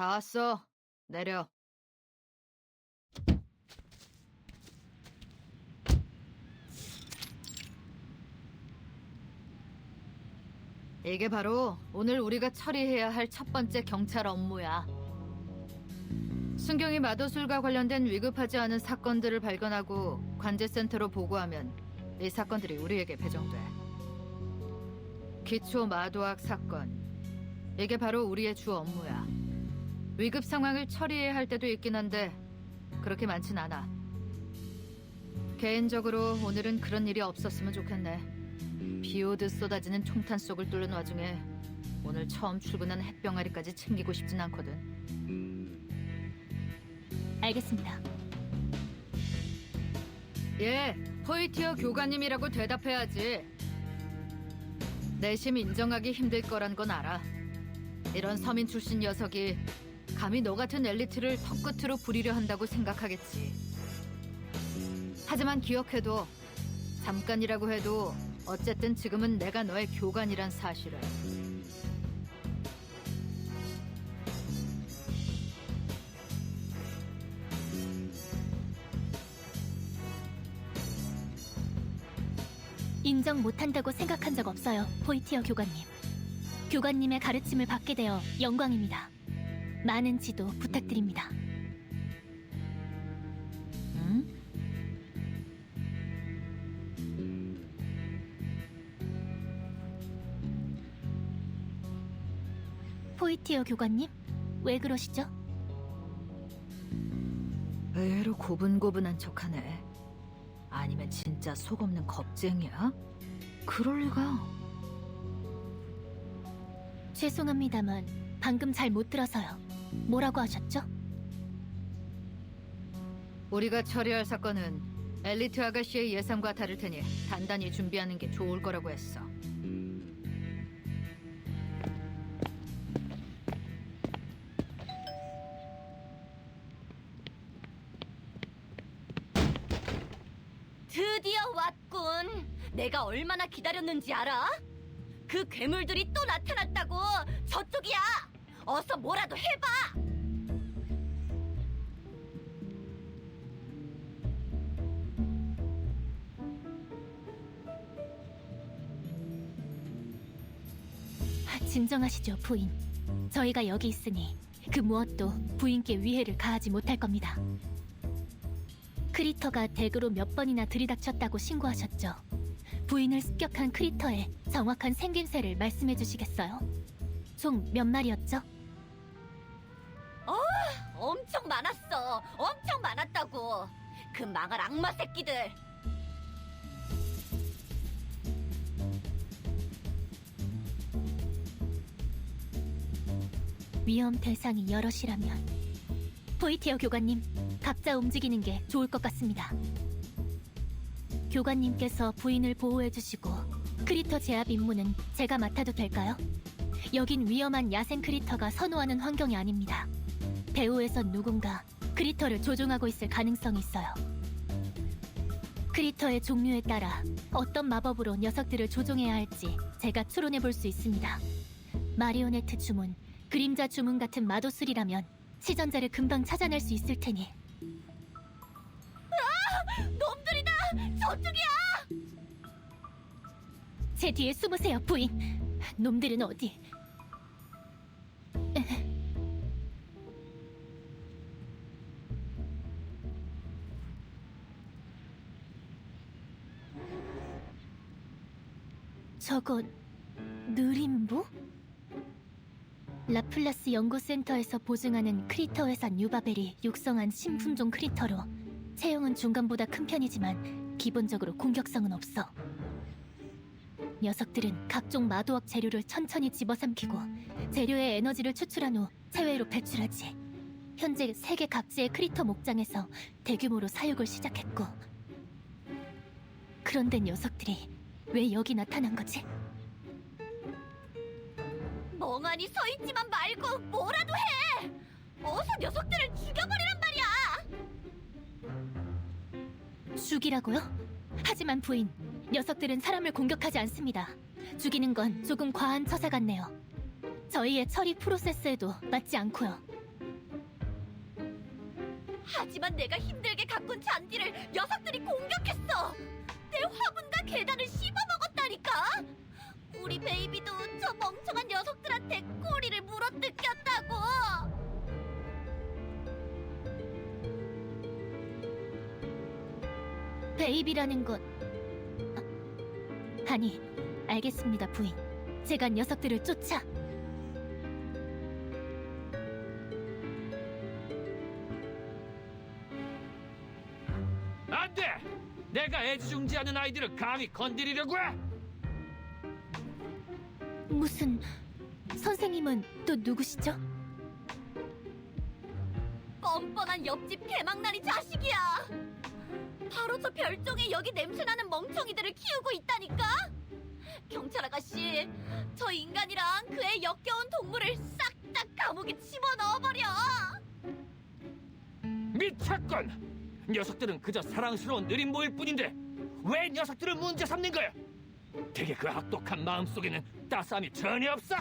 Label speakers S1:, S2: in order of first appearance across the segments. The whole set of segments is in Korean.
S1: 다 왔어. 내려. 이게 바로 오늘 우리가 처리해야 할 첫 번째 경찰 업무야. 순경이 마도술과 관련된 위급하지 않은 사건들을 발견하고 관제센터로 보고하면 이 사건들이 우리에게 배정돼. 기초 마도학 사건. 이게 바로 우리의 주 업무야. 위급 상황을 처리해야 할 때도 있긴 한데 그렇게 많진 않아. 개인적으로 오늘은 그런 일이 없었으면 좋겠네. 비 오듯 쏟아지는 총탄 속을 뚫는 와중에 오늘 처음 출근한 햇병아리까지 챙기고 싶진 않거든.
S2: 알겠습니다.
S1: 예, 포이티어 교관님이라고 대답해야지. 내심 인정하기 힘들 거란 건 알아. 이런 서민 출신 녀석이 감히 너 같은 엘리트를 턱끝으로 부리려 한다고 생각하겠지. 하지만 기억해도 잠깐이라고 해도 어쨌든 지금은 내가 너의 교관이란 사실을.
S2: 인정 못한다고 생각한 적 없어요, 포이티어 교관님. 교관님의 가르침을 받게 되어 영광입니다. 많은 지도 부탁드립니다.
S1: 응?
S2: 포이티어 교관님, 왜 그러시죠?
S1: 의외로 고분고분한 척하네. 아니면 진짜 속 없는 겁쟁이야? 그럴 리가.
S2: 죄송합니다만 방금 잘 못 들어서요. 뭐라고 하셨죠?
S1: 우리가 처리할 사건은 엘리트 아가씨의 예상과 다를 테니 단단히 준비하는 게 좋을 거라고 했어.
S3: 드디어 왔군. 내가 얼마나 기다렸는지 알아? 그 괴물들이 또 나타났다고. 저쪽이야. 어서 뭐라도 해봐.
S2: 진정하시죠, 부인. 저희가 여기 있으니 그 무엇도 부인께 위해를 가하지 못할 겁니다. 크리터가 댁으로 몇 번이나 들이닥쳤다고 신고하셨죠. 부인을 습격한 크리터의 정확한 생김새를 말씀해 주시겠어요? 총 몇 마리였죠?
S3: 엄청 많았어. 엄청 많았다고. 그 망할 악마 새끼들.
S2: 위험 대상이 여럿이라면 포이티어 교관님 각자 움직이는 게 좋을 것 같습니다. 교관님께서 부인을 보호해 주시고 크리터 제압 임무는 제가 맡아도 될까요? 여긴 위험한 야생 크리터가 선호하는 환경이 아닙니다. 배후에선 누군가 크리터를 조종하고 있을 가능성이 있어요. 크리터의 종류에 따라 어떤 마법으로 녀석들을 조종해야 할지 제가 추론해 볼 수 있습니다. 마리오네트 주문, 그림자 주문 같은 마도술이라면 시전자를 금방 찾아낼 수 있을 테니
S3: 놈들이다. 저쪽이야.
S2: 제 뒤에 숨으세요, 부인. 놈들은 어디? 저건 느림부? 라플라스 연구센터에서 보증하는 크리터 회사 뉴바벨이 육성한 신품종 크리터로 체형은 중간보다 큰 편이지만 기본적으로 공격성은 없어. 녀석들은 각종 마도학 재료를 천천히 집어삼키고 재료의 에너지를 추출한 후 체외로 배출하지. 현재 세계 각지의 크리터 목장에서 대규모로 사육을 시작했고. 그런데 녀석들이 왜 여기 나타난 거지?
S3: 멍하니 서 있지만 말고 뭐라도 해. 어서 녀석들을 죽여버리란 말이야.
S2: 죽이라고요? 하지만 부인, 녀석들은 사람을 공격하지 않습니다. 죽이는 건 조금 과한 처사 같네요. 저희의 처리 프로세스에도 맞지 않고요.
S3: 하지만 내가 힘들게 가꾼 잔디를 녀석들이 공격했어. 내 화분과 계단을 씹어먹었다니까. 우리 베이비도 저 멍청한 녀석들한테 꼬리를 물어뜯겼다고.
S2: 베이비라는 것. 알겠습니다, 부인. 제가 녀석들을 쫓아.
S4: 안 돼! 내가 애지중지하는 아이들을 감히 건드리려고 해!
S2: 무슨 선생님은 또 누구시죠?
S3: 뻔뻔한 옆집 개망나니 자식이야. 바로 저 별종의 여기 냄새나는 멍청이들을 키우고 있다니까. 경찰 아가씨, 저 인간이랑 그의 역겨운 동물을 싹 다 감옥에 집어넣어버려.
S4: 미쳤건! 녀석들은 그저 사랑스러운 느림보일 뿐인데 왜 녀석들을 문제 삼는 거야? 되게 그 악독한 마음 속에는 따스함이 전혀 없어?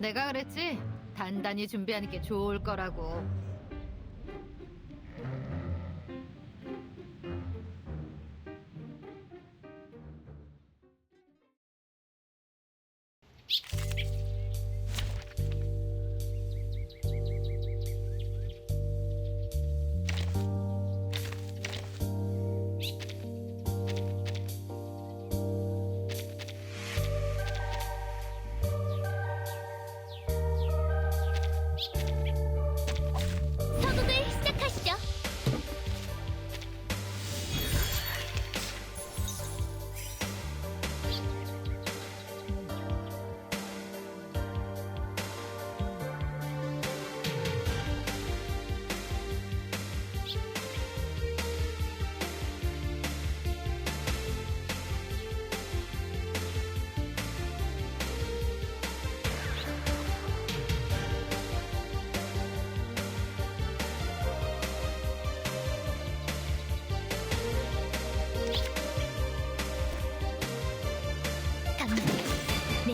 S1: 내가 그랬지? 단단히 준비하는 게 좋을 거라고.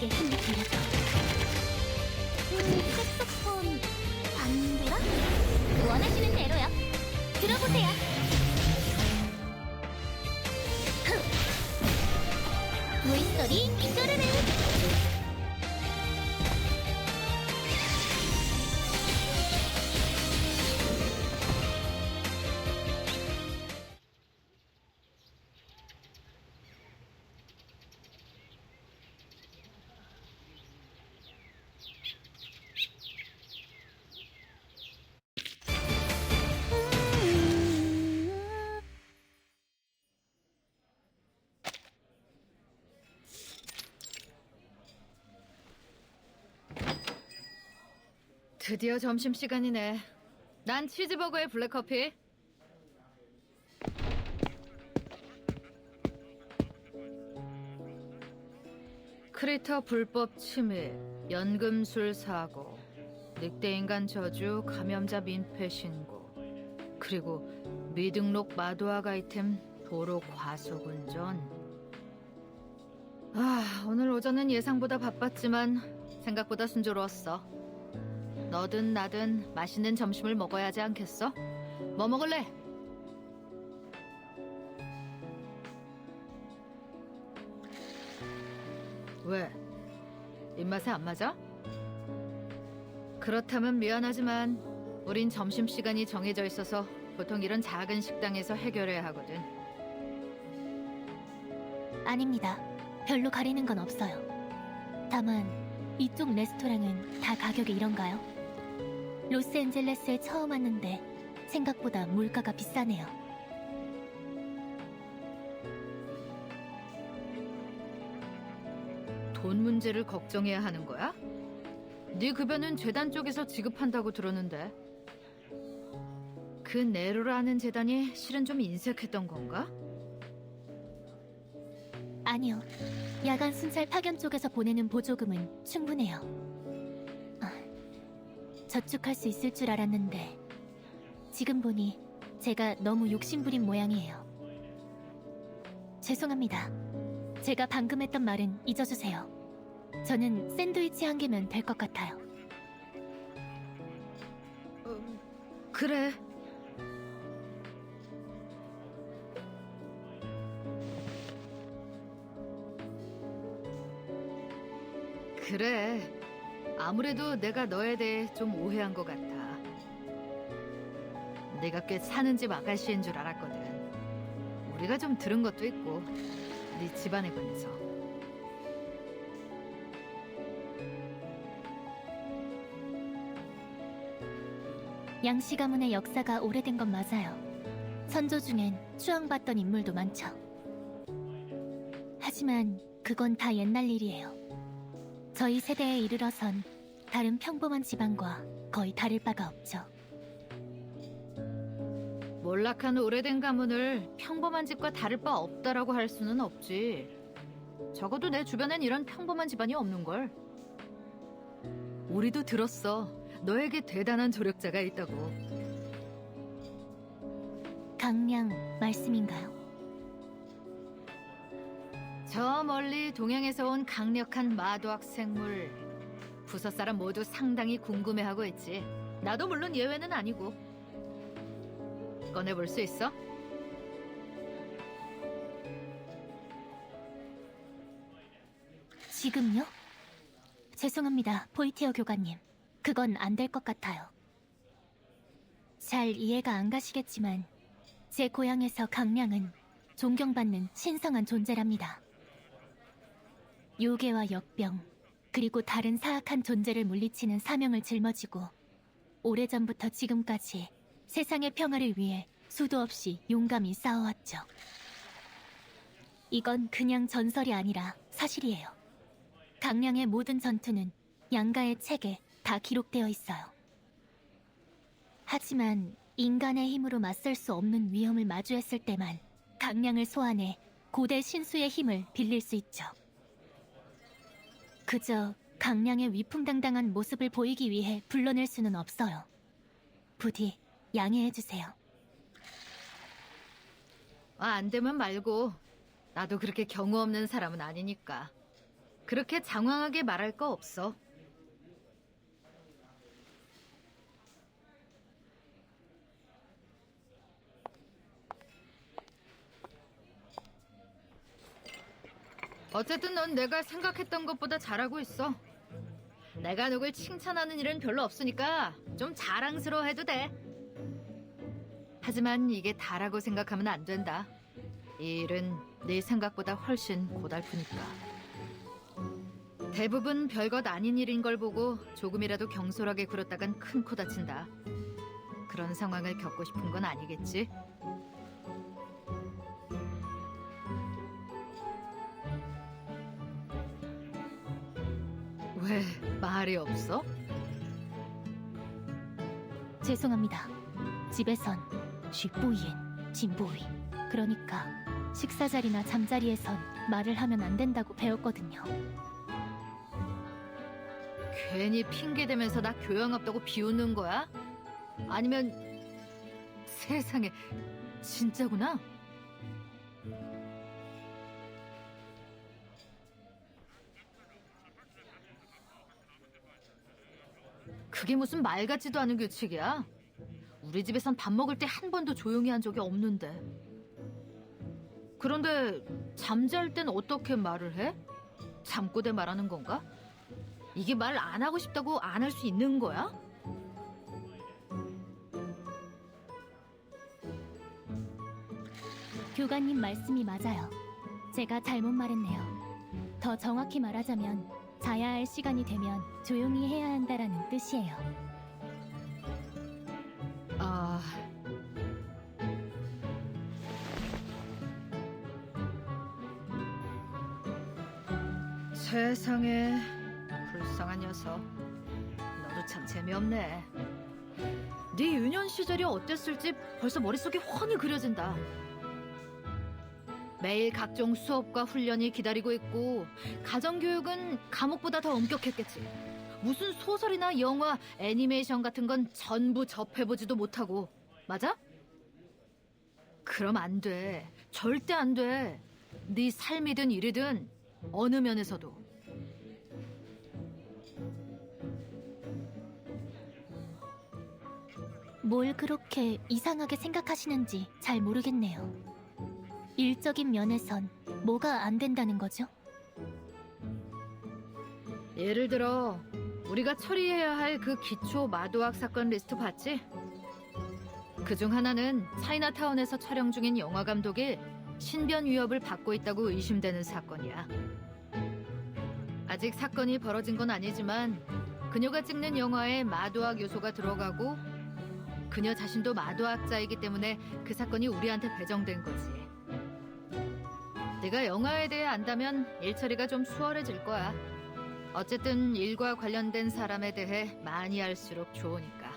S2: 내게 힘을 빌려줘. 음, 색소폰 반도라? 원하시는 대로요. 들어보세요.
S1: 드디어 점심시간이네. 난 치즈버거에 블랙커피. 크리터 불법 침입, 연금술 사고, 늑대인간 저주, 감염자 민폐 신고, 그리고 미등록 마도학 아이템 도로 과속 운전. 아, 오늘 오전은 예상보다 바빴지만 생각보다 순조로웠어. 너든 나든 맛있는 점심을 먹어야 하지 않겠어? 뭐 먹을래? 왜? 입맛에 안 맞아? 그렇다면 미안하지만 우린 점심시간이 정해져 있어서 보통 이런 작은 식당에서 해결해야 하거든.
S2: 아닙니다. 별로 가리는 건 없어요. 다만 이쪽 레스토랑은 다 가격이 이런가요? 로스앤젤레스에 처음 왔는데 생각보다 물가가 비싸네요.
S1: 돈 문제를 걱정해야 하는 거야? 네 급여는 재단 쪽에서 지급한다고 들었는데 그 네로라는 재단이 실은 좀 인색했던 건가?
S2: 아니요. 야간 순찰 파견 쪽에서 보내는 보조금은 충분해요. 아, 저축할 수 있을 줄 알았는데 지금 보니 제가 너무 욕심부린 모양이에요. 죄송합니다. 제가 방금 했던 말은 잊어주세요. 저는 샌드위치 한 개면 될 것 같아요.
S1: 그래. 그래. 아무래도 내가 너에 대해 좀 오해한 것 같아. 내가 꽤 사는 집 아가씨인 줄 알았거든. 우리가 좀 들은 것도 있고, 네 집안에 관해서.
S2: 양씨 가문의 역사가 오래된 건 맞아요. 선조 중엔 추앙받던 인물도 많죠. 하지만 그건 다 옛날 일이에요. 저희 세대에 이르러선 다른 평범한 집안과 거의 다를 바가 없죠.
S1: 몰락한 오래된 가문을 평범한 집과 다를 바 없다라고 할 수는 없지. 적어도 내 주변엔 이런 평범한 집안이 없는걸. 우리도 들었어. 너에게 대단한 조력자가 있다고.
S2: 강량 말씀인가요?
S1: 저 멀리 동양에서 온 강력한 마도학 생물. 부서 사람 모두 상당히 궁금해하고 있지. 나도 물론 예외는 아니고. 꺼내볼 수 있어?
S2: 지금요? 죄송합니다, 포이티어 교관님. 그건 안 될 것 같아요. 잘 이해가 안 가시겠지만, 제 고향에서 강량은 존경받는 신성한 존재랍니다. 요괴와 역병, 그리고 다른 사악한 존재를 물리치는 사명을 짊어지고, 오래전부터 지금까지 세상의 평화를 위해 수도 없이 용감히 싸워왔죠. 이건 그냥 전설이 아니라 사실이에요. 강량의 모든 전투는 양가의 책에 다 기록되어 있어요. 하지만 인간의 힘으로 맞설 수 없는 위험을 마주했을 때만 강량을 소환해 고대 신수의 힘을 빌릴 수 있죠. 그저 강량의 위풍당당한 모습을 보이기 위해 불러낼 수는 없어요. 부디 양해해 주세요.
S1: 아, 안 되면 말고. 나도 그렇게 경우 없는 사람은 아니니까. 그렇게 장황하게 말할 거 없어. 어쨌든 넌 내가 생각했던 것보다 잘하고 있어. 내가 누굴 칭찬하는 일은 별로 없으니까 좀 자랑스러워해도 돼. 하지만 이게 다라고 생각하면 안 된다. 이 일은 네 생각보다 훨씬 고달프니까. 대부분 별것 아닌 일인 걸 보고 조금이라도 경솔하게 굴었다간 큰 코 다친다. 그런 상황을 겪고 싶은 건 아니겠지? 왜 말이 없어?
S2: 죄송합니다. 집에선 쥐뽀이엔 진보위. 그러니까 식사 자리나 잠자리에선 말을 하면 안 된다고 배웠거든요.
S1: 괜히 핑계 대면서 나 교양 없다고 비웃는 거야? 아니면 세상에 진짜구나? 무슨 말 같지도 않은 규칙이야? 우리 집에선 밥 먹을 때 한 번도 조용히 한 적이 없는데. 그런데 잠잘 땐 어떻게 말을 해? 잠꼬대 말하는 건가? 이게 말 안 하고 싶다고 안 할 수 있는 거야?
S2: 교관님 말씀이 맞아요. 제가 잘못 말했네요. 더 정확히 말하자면 자야 할 시간이 되면 조용히 해야 한다라는 뜻이에요.
S1: 아. 세상에 불쌍한 녀석. 너도 참 재미없네. 네 유년 시절이 어땠을지 벌써 머릿속에 훤히 그려진다. 매일 각종 수업과 훈련이 기다리고 있고 가정교육은 감옥보다 더 엄격했겠지. 무슨 소설이나 영화, 애니메이션 같은 건 전부 접해보지도 못하고 맞아? 그럼 안 돼. 절대 안 돼. 네 삶이든 일이든 어느 면에서도.
S2: 뭘 그렇게 이상하게 생각하시는지 잘 모르겠네요. 일적인 면에선 뭐가 안 된다는 거죠?
S1: 예를 들어 우리가 처리해야 할 그 기초 마도학 사건 리스트 봤지? 그 중 하나는 차이나타운에서 촬영 중인 영화 감독이 신변 위협을 받고 있다고 의심되는 사건이야. 아직 사건이 벌어진 건 아니지만 그녀가 찍는 영화에 마도학 요소가 들어가고 그녀 자신도 마도학자이기 때문에 그 사건이 우리한테 배정된 거지. 네가 영화에 대해 안다면 일 처리가 좀 수월해질 거야. 어쨌든 일과 관련된 사람에 대해 많이 알수록 좋으니까.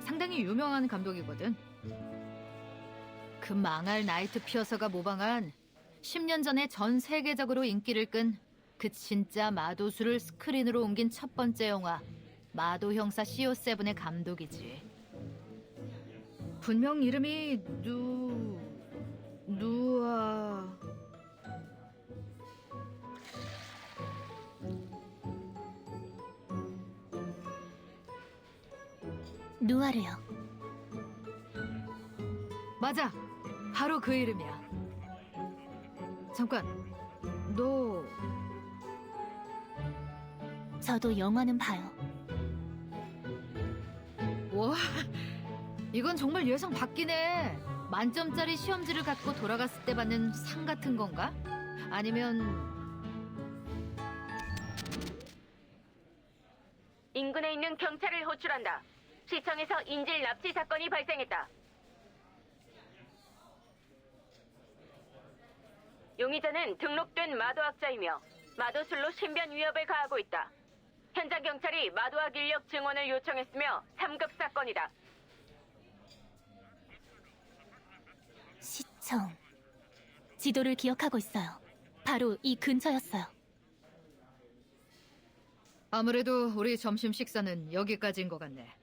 S1: 상당히 유명한 감독이거든. 그 망할 나이트 피어서가 모방한 10년 전에 전 세계적으로 인기를 끈 그 진짜 마도수를 스크린으로 옮긴 첫 번째 영화 마도 형사 CO7의 감독이지. 분명 이름이 누... 누아...
S2: 누아르요.
S1: 맞아. 바로 그 이름이야. 잠깐. 너
S2: 저도 영화는 봐요.
S1: 와. 이건 정말 예상 밖이네. 만점짜리 시험지를 갖고 돌아갔을 때 받는 상 같은 건가? 아니면
S5: 인근에 있는 경찰을 호출한다. 시청에서 인질 납치 사건이 발생했다. 용의자는 등록된 마도학자이며 마도술로 신변 위협을 가하고 있다. 현장 경찰이 마도학 인력 증언을 요청했으며 3급 사건이다.
S2: 시청. 지도를 기억하고 있어요. 바로 이 근처였어요.
S1: 아무래도 우리 점심 식사는 여기까지인 것 같네.